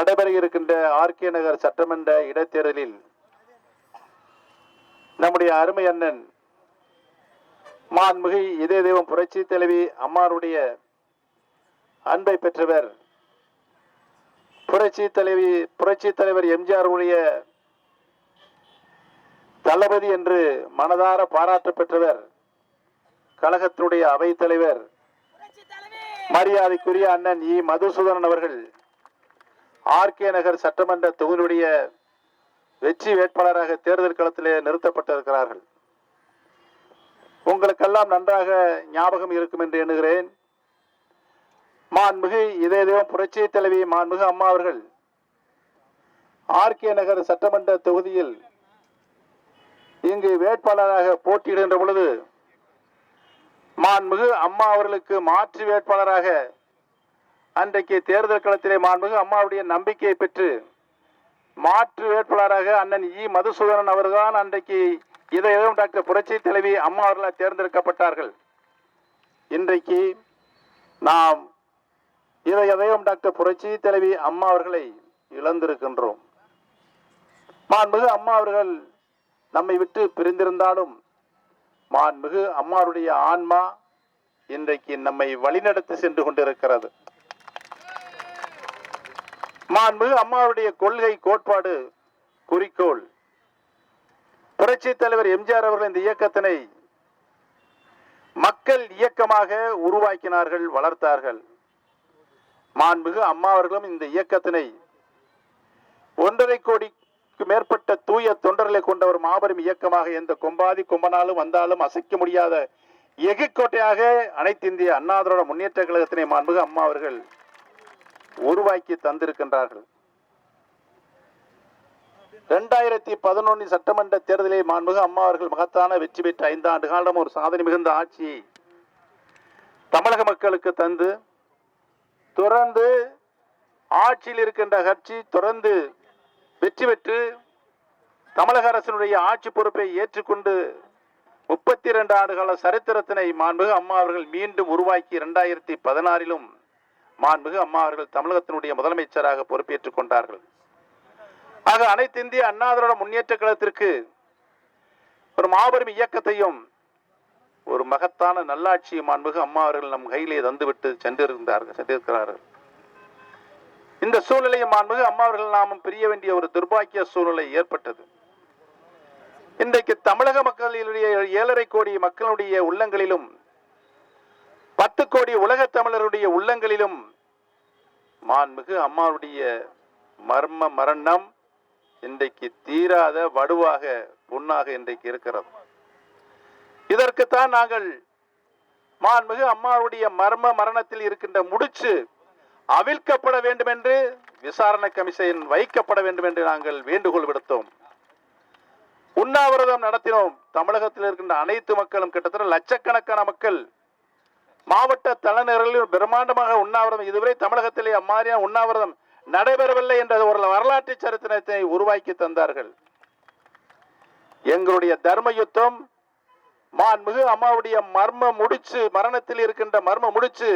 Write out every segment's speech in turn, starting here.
நடைபெற இருக்கின்ற ஆர்கே நகர் சட்டமன்ற இடைத்தேர்தலில் நம்முடைய அருமை அண்ணன் மாண்புமிகு இதய தெய்வம் புரட்சி தலைவி அம்மாருடைய அன்பை பெற்றவர் புரட்சி தலைவி புரட்சி தலைவர் எம்ஜிஆர் உடைய தளபதி என்று மனதார பாராட்டு பெற்றவர் கழகத்தினுடைய அவைத் தலைவர் மரியாதைக்குரிய அண்ணன் இ. மதுசூதனன் அவர்கள். ஆர்கே நகர் சட்டமன்ற தொகுதியுடைய வெற்றி வேட்பாளராக தேர்தல் களத்திலே நிறுத்தப்பட்டிருக்கிறார்கள். உங்களுக்கெல்லாம் நன்றாக ஞாபகம் இருக்கும் என்று எண்ணுகிறேன். மாண்புமிகு இதய தெய்வம் புரட்சி தலைவி மாண்புமிகு அம்மா அவர்கள் ஆர்கே நகர் சட்டமன்ற தொகுதியில் இங்கு வேட்பாளராக போட்டியிடுகின்ற பொழுது மாண்புமிகு அம்மா அவர்களுக்கு மாற்று வேட்பாளராக அன்றைக்கு தேர்தல் களத்திலே மாண்புமிகு அம்மாவுடைய நம்பிக்கையை பெற்று மாற்று வேட்பாளராக அண்ணன் இ. மதுசூதனன் அவர்தான் அன்றைக்கு இதயம் டாக்டர் புரட்சி தலைவி அம்மா அவர்களால் தேர்ந்தெடுக்கப்பட்டார்கள். இன்றைக்கு நாம் இதயம் டாக்டர் புரட்சி தலைவி அம்மா அவர்களை இழந்திருக்கின்றோம். மாண்புகு அம்மா அவர்கள் நம்மை விட்டு பிரிந்திருந்தாலும் மாண்புகு அம்மாவுடைய ஆன்மா இன்றைக்கு நம்மை வழிநடத்தி சென்று கொண்டிருக்கிறது. மாண்பு அம்மாவுடைய கொள்கை கோட்பாடு குறிக்கோள். புரட்சி தலைவர் எம்ஜிஆர் அவர்கள் இந்த இயக்கத்தினை மக்கள் இயக்கமாக உருவாக்கினார்கள் வளர்த்தார்கள். மாண்புகு அம்மா அவர்களும் இந்த இயக்கத்தினை ஒன்றரை கோடிக்கு மேற்பட்ட தூய தொண்டர்களை கொண்ட ஒரு மாபெரும் இயக்கமாக எந்த கொம்பாதி கொம்பனாலும் வந்தாலும் அசைக்க முடியாத எகிக்கோட்டையாக அனைத்து இந்திய அண்ணாதிரோட முன்னேற்ற கழகத்தினை மாண்புகு அம்மா அவர்கள் உருவாக்கி தந்திருக்கின்றார்கள். இரண்டாயிரத்தி பதினொன்று சட்டமன்ற தேர்தலில் மாண்புக அம்மா அவர்கள் மகத்தான வெற்றி பெற்ற ஐந்து ஆண்டு காலம் ஒரு சாதனை மிகுந்த ஆட்சியை தமிழக மக்களுக்கு தந்து தொடர்ந்து ஆட்சியில் இருக்கின்ற கட்சி தொடர்ந்து வெற்றி பெற்று தமிழக அரசினுடைய ஆட்சி பொறுப்பை ஏற்றுக்கொண்டு முப்பத்தி இரண்டு ஆண்டுகால சரித்திரத்தினை மாண்புக அம்மா அவர்கள் மீண்டும் உருவாக்கி இரண்டாயிரத்தி பதினாறிலும் மாண்புமிகு அம்மா அவர்கள் தமிழகத்தினுடைய முதலமைச்சராக பொறுப்பேற்றுக் கொண்டார்கள். ஆக அனைத்து இந்திய அண்ணாதிரோட முன்னேற்ற கழகத்திற்கு ஒரு மாபெரும் இயக்கத்தையும் ஒரு மகத்தான நல்லாட்சியும் மாண்புமிகு அம்மா அவர்கள் நம் கையிலே தந்துவிட்டு சென்றிருந்தார்கள் சென்றிருக்கிறார்கள். இந்த சூழ்நிலையை மாண்புமிகு அம்மா அவர்கள் நாமும் பிரிய வேண்டிய ஒரு துர்பாக்கிய சூழ்நிலை ஏற்பட்டது. இன்றைக்கு தமிழக மக்களினுடைய ஏழரை கோடி மக்களுடைய உள்ளங்களிலும் பத்து கோடி உலக தமிழருடைய உள்ளங்களிலும் மாண்புமிகு அம்மாவுடைய மர்ம மரணம் இன்றைக்கு தீராத வடுவாக புண்ணாக இன்றைக்கு இருக்கிறது. இதற்குத்தான் நாங்கள் மாண்புமிகு அம்மாவுடைய மர்ம மரணத்தில் இருக்கின்ற முடிச்சு அவிழ்க்கப்பட வேண்டும் என்று விசாரணை கமிஷன் வைக்கப்பட வேண்டும் என்று நாங்கள் வேண்டுகோள் விடுத்தோம். உண்ணாவிரதம் நடத்தினோம். தமிழகத்தில் இருக்கின்ற அனைத்து மக்களும் கிட்டத்தட்ட லட்சக்கணக்கான மக்கள் மாவட்ட தலைநகரில் பிரம்மாண்டமாக உண்ணாவிரதம். இதுவரை தமிழகத்திலே அம்மாதிரியான உண்ணாவிரதம் நடைபெறவில்லை என்ற ஒரு வரலாற்று சரித்திரத்தை உருவாக்கி தந்தார்கள். எங்களுடைய தர்ம யுத்தம் மாண்புமிகு அம்மாவுடைய மர்ம முடிச்சு மரணத்தில் இருக்கின்ற மர்ம முடிச்சு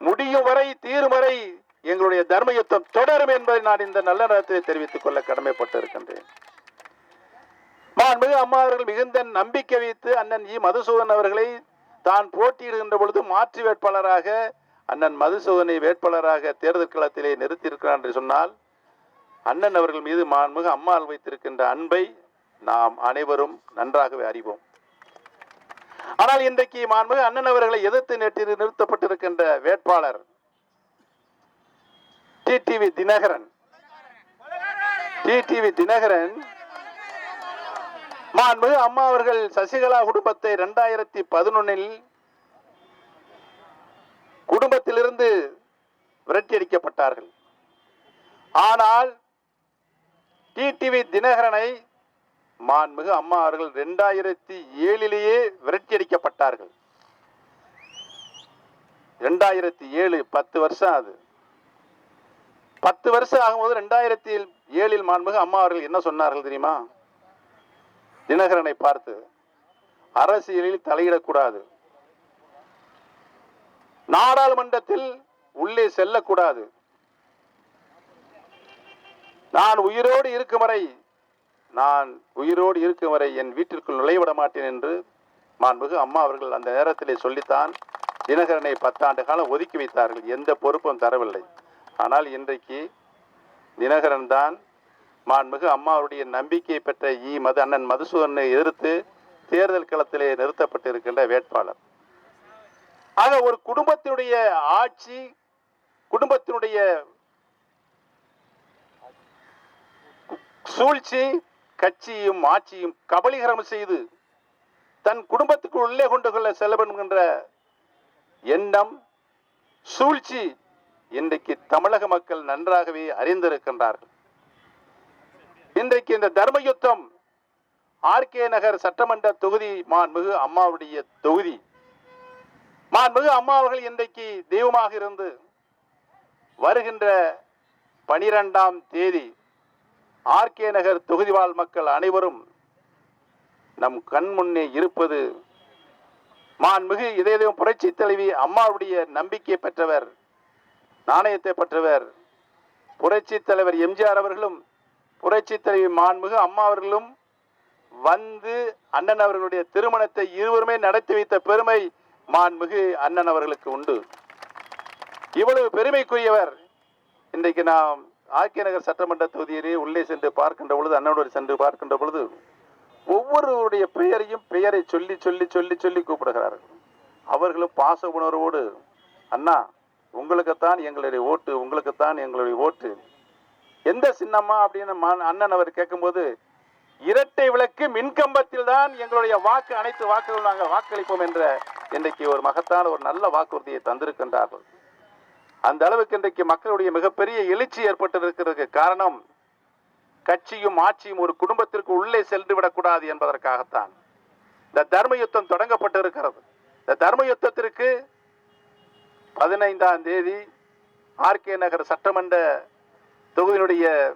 முடியும் வரை தீரும் வரை எங்களுடைய தர்ம யுத்தம் தொடரும் என்பதை நான் இந்த நல்ல நேரத்தில் தெரிவித்துக் கொள்ள கடமைப்பட்டு இருக்கின்றேன் மாண்புமிகு அம்மா அவர்கள் மிகுந்த நம்பிக்கை வைத்து அண்ணன் இ. மதுசூதன் அவர்களை தான் போட்டியிடுகின்ற பொழுது மாற்று வேட்பாளராக அண்ணன் மதுசூதனை வேட்பாளராக தேர்தல் களத்திலே நிறுத்தியிருக்கிறார் என்று சொன்னால் அண்ணன் அவர்கள் மீது மாண்புமிகு அம்மாள் வைத்திருக்கின்ற அன்பை நாம் அனைவரும் நன்றாகவே அறிவோம். ஆனால் இன்றைக்கு மாண்புமிகு அண்ணன் அவர்களை எதிர்த்து நேற்று நிறுத்தப்பட்டிருக்கின்ற வேட்பாளர் டிடிவி தினகரன் டிடிவி தினகரன் மாண்புமிகு அம்மா அவர்கள் சசிகலா குடும்பத்தை இரண்டாயிரத்தி பதினொன்னில் குடும்பத்திலிருந்து விரட்டியடிக்கப்பட்டார்கள். ஆனால் டிடிவி தினகரனை மாண்புமிகு அம்மா அவர்கள் இரண்டாயிரத்தி ஏழிலேயே விரட்டியடிக்கப்பட்டார்கள். இரண்டாயிரத்தி ஏழு பத்து வருஷம் அது. பத்து வருஷம் ஆகும்போது ரெண்டாயிரத்தி ஏழில் மாண்புமிகு அம்மா அவர்கள் என்ன சொன்னார்கள் தெரியுமா? தினகரனை பார்த்து அரசியலில் தலையிடக்கூடாது. நாடாளுமன்றத்தில் உள்ளே செல்லக்கூடாது. நான் உயிரோடு இருக்கும் வரை நான் உயிரோடு இருக்கும் வரை என் வீட்டிற்குள் நுழைவிட மாட்டேன் என்று மாண்புகு அம்மா அவர்கள் அந்த நேரத்திலே சொல்லித்தான் தினகரனை பத்தாண்டு காலம் ஒதுக்கி வைத்தார்கள். எந்த பொறுப்பும் தரவில்லை. ஆனால் இன்றைக்கு தினகரன் தான் மாண்புமிகு அம்மாவுடைய நம்பிக்கை பெற்ற இ மது அண்ணன் மதுசூதனை எதிர்த்து தேர்தல் களத்திலே நிறுத்தப்பட்டிருக்கின்ற வேட்பாளர். ஆக ஒரு குடும்பத்தினுடைய ஆட்சி குடும்பத்தினுடைய சூழ்ச்சி கட்சியும் ஆட்சியும் கபலீகரம் செய்து தன் குடும்பத்துக்கு உள்ளே கொண்டு கொள்ள செல்லப்படுகின்ற எண்ணம் சூழ்ச்சி இன்றைக்கு தமிழக மக்கள் நன்றாகவே அறிந்திருக்கின்றார்கள். இன்றைக்கு இந்த தர்ம யுத்தம் ஆர்கே நகர் சட்டமன்ற தொகுதி மாண்புமிகு அம்மாவுடைய தொகுதி. மாண்புமிகு அம்மா அவர்கள் இன்றைக்கு தெய்வமாக இருந்து வருகின்ற பனிரெண்டாம் தேதி ஆர்கே நகர் தொகுதிவாழ் மக்கள் அனைவரும் நம் கண் முன்னே இருப்பது மாண்புமிகு இதயம் புரட்சி தலைவி அம்மாவுடைய நம்பிக்கை பெற்றவர் நாணயத்தை பெற்றவர் புரட்சி தலைவர் எம்ஜிஆர் அவர்களும் புரட்சி தலைவி மாண்புமிகு அம்மா அவர்களும் வந்து அண்ணன் அவர்களுடைய திருமணத்தை இருவருமே நடத்தி வைத்த பெருமை மாண்புமிகு அண்ணன் அவர்களுக்கு உண்டு. இவ்வளவு பெருமைக்குரியவர் இன்றைக்கு நாம் ஆர்கே நகர் சட்டமன்ற தொகுதியிலே உள்ளே சென்று பார்க்கின்ற பொழுது அண்ணனோடு சென்று பார்க்கின்ற பொழுது ஒவ்வொருவருடைய பெயரையும் பெயரை சொல்லி சொல்லி சொல்லி சொல்லி கூப்பிடுகிறார்கள். அவர்களும் பாச உணர்வோடு அண்ணா உங்களுக்குத்தான் எங்களுடைய ஓட்டு உங்களுக்குத்தான் எங்களுடைய ஓட்டு. எந்த சின்னம்மா அப்படின்னு மா- அண்ணன் அவர் கேட்கும்போது இரட்டை விளக்கு மின்கம்பத்தில் தான் எங்களுடைய வாக்கு அனைத்து வாக்குகள் நாங்கள் வாக்களிப்போம் என்ற இன்றைக்கு ஒரு மகத்தான ஒரு நல்ல வாக்குறுதியை தந்திருக்கின்றார்கள். அந்த அளவுக்கு இன்றைக்கு மக்களுடைய மிகப்பெரிய எழுச்சி ஏற்பட்டிருக்கிறதுக்கு காரணம் கட்சியும் ஆட்சியும் ஒரு குடும்பத்திற்கு உள்ளே சென்று விடக்கூடாது என்பதற்காகத்தான். இந்த தர்ம யுத்தம் தொடங்கப்பட்டிருக்கிறது. இந்த தர்ம யுத்தத்திற்கு பதினைந்தாம் தேதி ஆர்கே நகர் சட்டமன்ற தொகுதியினுடைய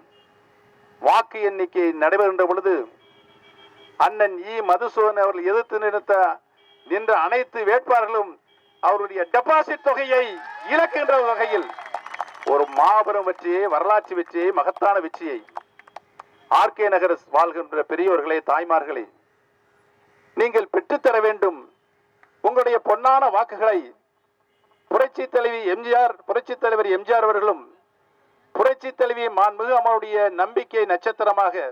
வாக்கு எண்ணிக்கை நடைபெறுகின்ற பொழுது அண்ணன் இ மதுசூதன் அவர்கள் எதிர்த்து நிறுத்த நின்ற அனைத்து வேட்பாளர்களும் அவருடைய டெபாசிட் தொகையை இழக்கின்ற வகையில் ஒரு மாபெரும் வெற்றியை வரலாற்று வெற்றியை மகத்தான வெற்றியை ஆர்கே நகர் வாழ்கின்ற பெரியவர்களே தாய்மார்களே நீங்கள் பெற்றுத்தர வேண்டும். உங்களுடைய பொன்னான வாக்குகளை புரட்சி தலைவி எம்ஜிஆர் புரட்சி தலைவர் எம்ஜிஆர் அவர்களும் புரட்சி தலைவி மாண்புமிகு அம்மாவுடைய நம்பிக்கை நட்சத்திரமாக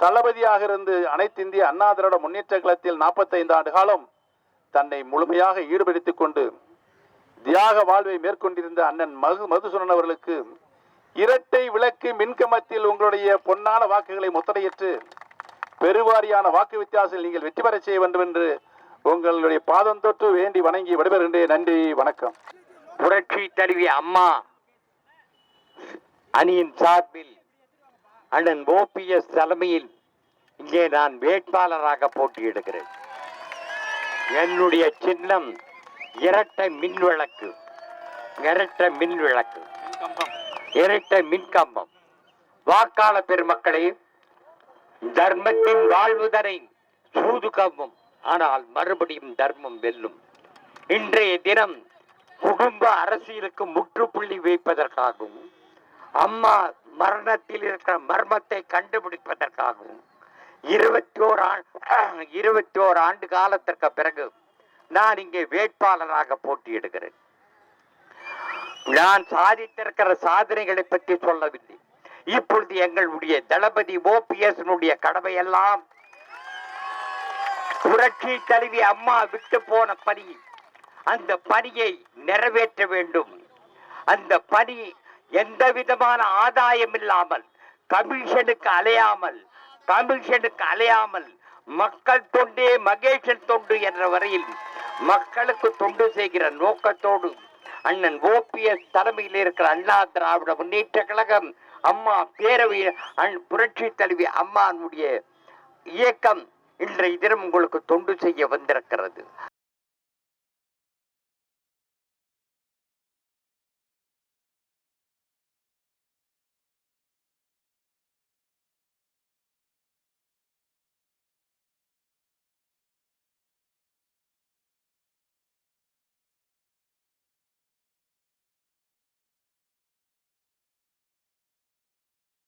தளபதியாக இருந்து அனைத்து இந்திய அண்ணா திராவிட முன்னேற்ற கழகத்தில் 45 ஆண்டு காலம் தன்னை முழுமையாக ஈடுபடுத்திக் கொண்டு தியாக வாழ்வை மேற்கொண்டிருந்த அண்ணன் மது மதுசூரன் அவர்களுக்கு இரட்டை விளக்கு மின்கமத்தில் உங்களுடைய பொன்னான வாக்குகளை முத்தடையிட்டு பெருவாரியான வாக்கு வித்தியாசத்தில் நீங்கள் வெற்றி பெற செய்ய வேண்டும் என்று உங்களுடைய பாதம் தொட்டு வேண்டி வணங்கி விடைபெறுகின்றேன். நன்றி வணக்கம். புரட்சி தலைவி அம்மா அணியின் சார்பில் அண்ணன் ஓபிஎஸ் தலைமையில் இங்கே நான் வேட்பாளராக போட்டியிடுகிறேன். என்னுடைய சின்னம் இரட்டை மின் விளக்கு இரட்டை மின் விளக்கு இரட்டை மின்கம்பம். வாக்காள பெருமக்களே தர்மத்தின் வாழ்வுதரை சூது கம்பம் ஆனால் மறுபடியும் தர்மம் வெல்லும். இன்றைய தினம் குடும்ப அரசியலுக்கு முற்றுப்புள்ளி வைப்பதற்காகவும் அம்மா மரணத்தில் இருக்கிற மர்மத்தை கண்டுபிடிப்பதற்காகவும் இருபத்தி ஓர் இருபத்தி ஓர் ஆண்டு காலத்திற்கு பிறகு நான் இங்கே வேட்பாளராக போட்டியிடுகிறேன். நான் சாதித்திருக்கிற சாதனைகளை பற்றி சொல்லவில்லை. இப்பொழுது எங்களுடைய தளபதி ஓபிஎஸ் கடமை எல்லாம் புரட்சி தலைவி அம்மா விட்டு போன பணி. அந்த பணியை நிறைவேற்ற வேண்டும். அந்த பணி எந்த விதமான ஆதாயம் இல்லாமல் கமிஷனுக்கு அலையாமல் கமிஷனுக்கு அலையாமல் மக்கள் தொண்டே மகேஷன் தொண்டு என்ற வரையில் மக்களுக்கு தொண்டு செய்கிற நோக்கத்தோடு அண்ணன் ஓபிஎஸ் தலைமையில் இருக்கிற அண்ணா திராவிட முன்னேற்ற கழகம் அம்மா பேரவை அண் புரட்சி தலைவி அம்மானுடைய இயக்கம் இன்றைய தினம் உங்களுக்கு தொண்டு செய்ய வந்திருக்கிறது.